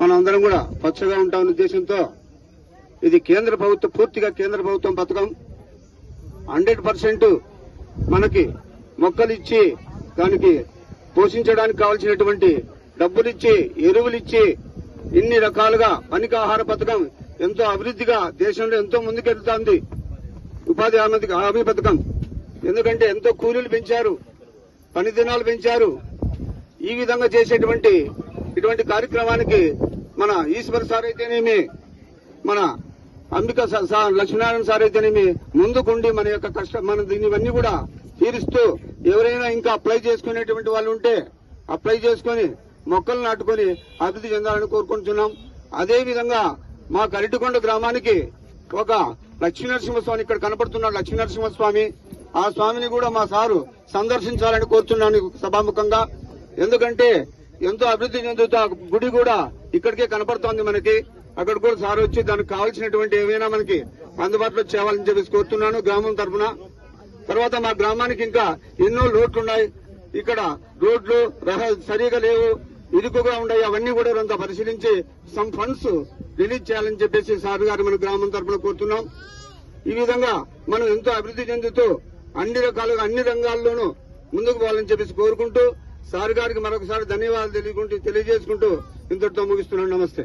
మనందరం కూడా పచ్చగా ఉంటామనే ఉద్దేశంతో ఇది కేంద్ర ప్రభుత్వం పూర్తిగా కేంద్ర ప్రభుత్వం పథకం. హండ్రెడ్ పర్సెంట్ మనకి మొక్కలు ఇచ్చి దానికి పోషించడానికి కావాల్సినటువంటి డబ్బులిచ్చి ఎరువులిచ్చి ఇన్ని రకాలుగా పనికి ఆహార పథకం ఎంతో అభివృద్ధిగా దేశంలో ఎంతో ముందుకెళ్తోంది. ఉపాధి హామీ పథకం. ఎందుకంటే ఎంతో కూలీలు పెంచారు పని దినాలు పెంచారు. ఈ విధంగా చేసేటువంటి ఇటువంటి కార్యక్రమానికి మన ఈశ్వర్ సార్ అయితేనేమి మన అంబిక లక్ష్మీనారాయణ సార్ అయితేనేమి ముందుకుండి మన యొక్క కష్ట మన దీనివన్నీ ఇవన్నీ కూడా తీరుస్తూ ఎవరైనా ఇంకా అప్లై చేసుకునేటువంటి వాళ్ళు ఉంటే అప్లై చేసుకొని మొక్కలు నాటుకొని అభివృద్ధి చెందాలని కోరుకుంటున్నాం. అదే విధంగా మా కరిటికొండ గ్రామానికి ఒక లక్ష్మీనరసింహస్వామి ఇక్కడ కనపడుతున్నాడు లక్ష్మీనరసింహస్వామి. ఆ స్వామిని కూడా మా సారు సందర్శించాలని కోరుతున్నాను సభాముఖంగా. ఎందుకంటే ఎంతో అభివృద్ధి చెందుతూ గుడి కూడా ఇక్కడికే కనపడుతోంది మనకి. అక్కడ కూడా సార్ వచ్చి దానికి కావాల్సినటువంటి ఏమైనా మనకి అందుబాటులో చేయాలని చెప్పేసి కోరుతున్నాను గ్రామం తరఫున తర్వాత మా గ్రామానికి ఇంకా ఎన్నో లోట్లు ఉన్నాయి ఇక్కడ రోడ్లు సరిగా లేవు ఇరుకుగా ఉన్నాయి. అవన్నీ కూడా అంతా పరిశీలించి సమ్ ఫండ్స్ రిలీజ్ చేయాలని చెప్పేసి సార్ గారు మన గ్రామం తరఫున కోరుతున్నాం. ఈ విధంగా మనం ఎంతో అభివృద్ధి చెందుతూ అన్ని రకాలుగా అన్ని రంగాల్లోనూ ముందుకు పోవాలని చెప్పేసి కోరుకుంటూ సార్ గారికి మరొకసారి ధన్యవాదాలు తెలియకుంటూ తెలియజేసుకుంటూ ఇంతటితో ముగిస్తున్నాను. నమస్తే.